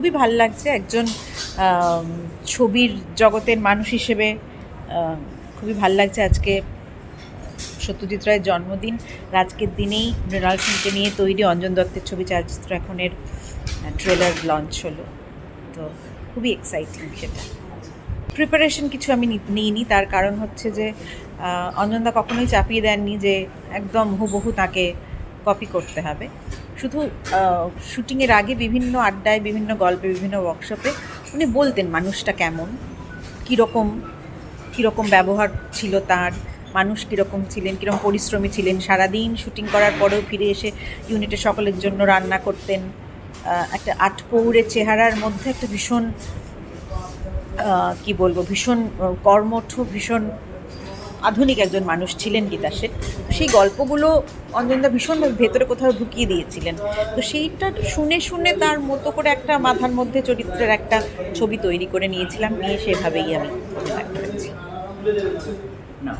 খুবই ভালো লাগছে একজন ছবির জগতের মানুষ হিসেবে খুবই ভালো লাগছে আজকে সত্যজিৎ রায়ের জন্মদিন। আজকের দিনেই মৃণাল সেনকে নিয়ে তৈরি অঞ্জন দত্তের ছবি চলচ্চিত্র এখনের ট্রেলার লঞ্চ হলো। তো খুবই এক্সাইটিং সেটা। প্রিপারেশন কিছু আমি নিইনি, তার কারণ হচ্ছে যে অঞ্জনদা কখনোই চাপিয়ে দেননি যে, একদম হুবহু তাকে কপি করতে হবে। শুধু শুটিংয়ের আগে বিভিন্ন আড্ডায়, বিভিন্ন গল্পে, বিভিন্ন ওয়ার্কশপে উনি বলতেন মানুষটা কেমন, কীরকম কীরকম ব্যবহার ছিল তার, মানুষ কীরকম ছিলেন, কীরকম পরিশ্রমী ছিলেন। সারাদিন শুটিং করার পরেও ফিরে এসে ইউনিটে সকলের জন্য রান্না করতেন। একটা আটপৌরে চেহারার মধ্যে একটা ভীষণ কি বলব, ভীষণ কর্মঠ, ভীষণ আধুনিক একজন মানুষ ছিলেন গীতা সেন। সেই গল্পগুলো অঞ্জনদা ভীষণভাবে ভেতরে কোথাও ঢুকিয়ে দিয়েছিলেন। তো সেইটা শুনে শুনে তার মতো করে একটা মাথার মধ্যে চরিত্রের একটা ছবি তৈরি করে নিয়েছিলাম। নিয়ে সেভাবেই আমি অভিনয় করেছি। না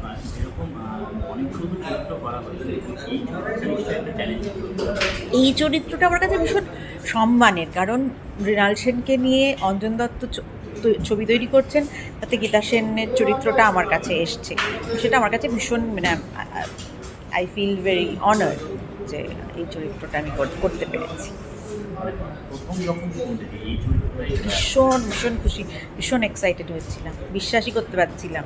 এই চরিত্রটা আমার কাছে ভীষণ সম্মানের কারণ মৃণাল সেনকে নিয়ে অঞ্জন দত্ত ছবি তৈরি করছেন, তাতে গীতা সেনের চরিত্রটা আমার কাছে এসছে। সেটা আমার কাছে ভীষণ মানে আই ফিল ভেরি অনার যে এই চরিত্রটা আমি করতে পেরেছি। ভীষণ ভীষণ খুশি, ভীষণ এক্সাইটেড হয়েছিলাম, বিশ্বাসই করতে পারছিলাম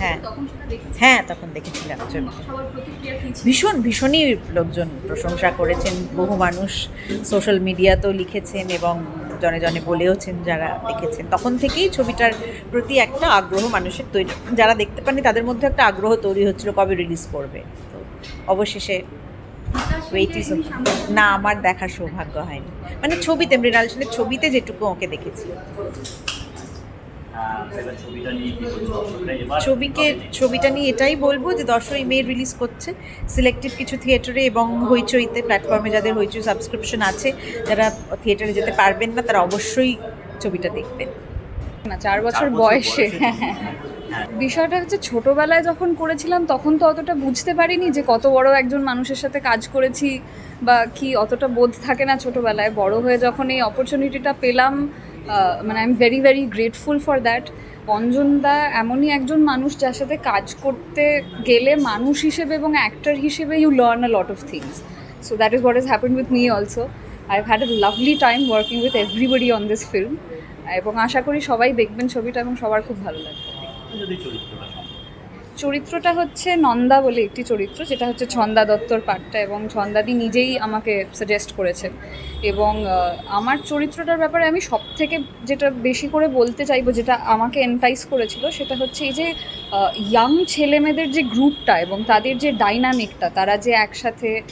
হ্যাঁ। তখন হ্যাঁ তখন দেখেছিলাম ভীষণ ভীষণই লোকজন প্রশংসা করেছেন। বহু মানুষ সোশ্যাল মিডিয়াতেও লিখেছেন এবং জনে জনে বলেওছেন যারা দেখেছেন। তখন থেকেই ছবিটার প্রতি একটা আগ্রহ মানুষের তৈরি যারা দেখতে পাননি তাদের মধ্যে একটা আগ্রহ তৈরি হচ্ছিল কবে রিলিজ করবে। তো অবশেষে ওয়েট ইজ না আমার দেখার সৌভাগ্য হয়নি। মানে ছবিতে মৃণাল সেনের ছবিতে যেটুকু ওকে দেখেছি। ছবিকে ছবিটা নিয়ে এটাই বলব যে দশই মে রিলিজ করছে। সিলেক্টিভ কিছু থিয়েটারে এবং হইচইতে প্ল্যাটফর্মে যাদের হইচই সাবস্ক্রিপশন আছে যারা থিয়েটারে যেতে পারবেন না তারা অবশ্যই ছবিটা দেখবেন। না চার বছর বয়সে। হ্যাঁ বিষয়টা হচ্ছে ছোটবেলায় যখন করেছিলাম তখন তো অতটা বুঝতে পারিনি যে কত বড় একজন মানুষের সাথে কাজ করেছি বা কি অতটা বোধ থাকে না ছোটবেলায়। বড় হয়ে যখন এই অপরচুনিটিটা পেলাম মানে I am very very grateful for that অঞ্জনদা এমনই একজন মানুষ যার সাথে কাজ করতে গেলে মানুষ হিসেবে এবং অ্যাক্টর হিসেবে you learn a lot of things so that is what is happen with me also I had a lovely time working with everybody on this film এবং আশা করি সবাই দেখবেন ছবিটা এবং সবার খুব ভালো লাগবে। চরিত্রটা হচ্ছে নন্দা বলে একটি চরিত্র, যেটা হচ্ছে ছন্দা দত্তর পাঠটা এবং ছন্দাদি নিজেই আমাকে সাজেস্ট করেছেন। এবং আমার চরিত্রটার ব্যাপারে আমি সব থেকে যেটা বেশি করে বলতে চাইব, যেটা আমাকে এন্টাইজ করেছিল, সেটা হচ্ছে এই যে ইয়াং ছেলেমেয়েদের যে গ্রুপটা এবং তাদের যে ডাইনামিকটা তারা যে একসাথে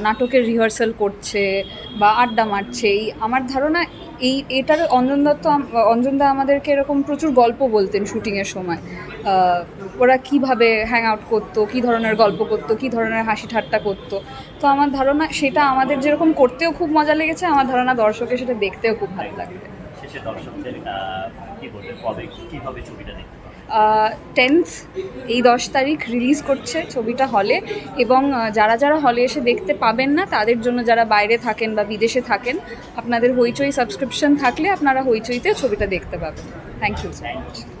নাটকের রিহার্সাল করছে বা আড্ডা মারছে, এই আমার ধারণা এই, এটার অঞ্জন দত্ত আম- অঞ্জনদা আমাদেরকে এরকম প্রচুর গল্প বলতেন শুটিংয়ের সময়। ওরা কীভাবে হ্যাং আউট করতো কী ধরনের গল্প করতো কী ধরনের হাসি ঠাট্টা করতো। তো আমার ধারণা সেটা আমাদের যেরকম করতেও খুব মজা লেগেছে আমার ধারণা দর্শকের সেটা দেখতেও খুব ভালো লাগবে। টেন্থ এই দশ তারিখ রিলিজ করছে ছবিটা হলে এবং যারা যারা হলে এসে দেখতে পাবেন না তাদের জন্য যারা বাইরে থাকেন বা বিদেশে থাকেন আপনাদের হইচই সাবস্ক্রিপশন থাকলে আপনারা হইচইতে ছবিটা দেখতে পাবেন। Thank you so much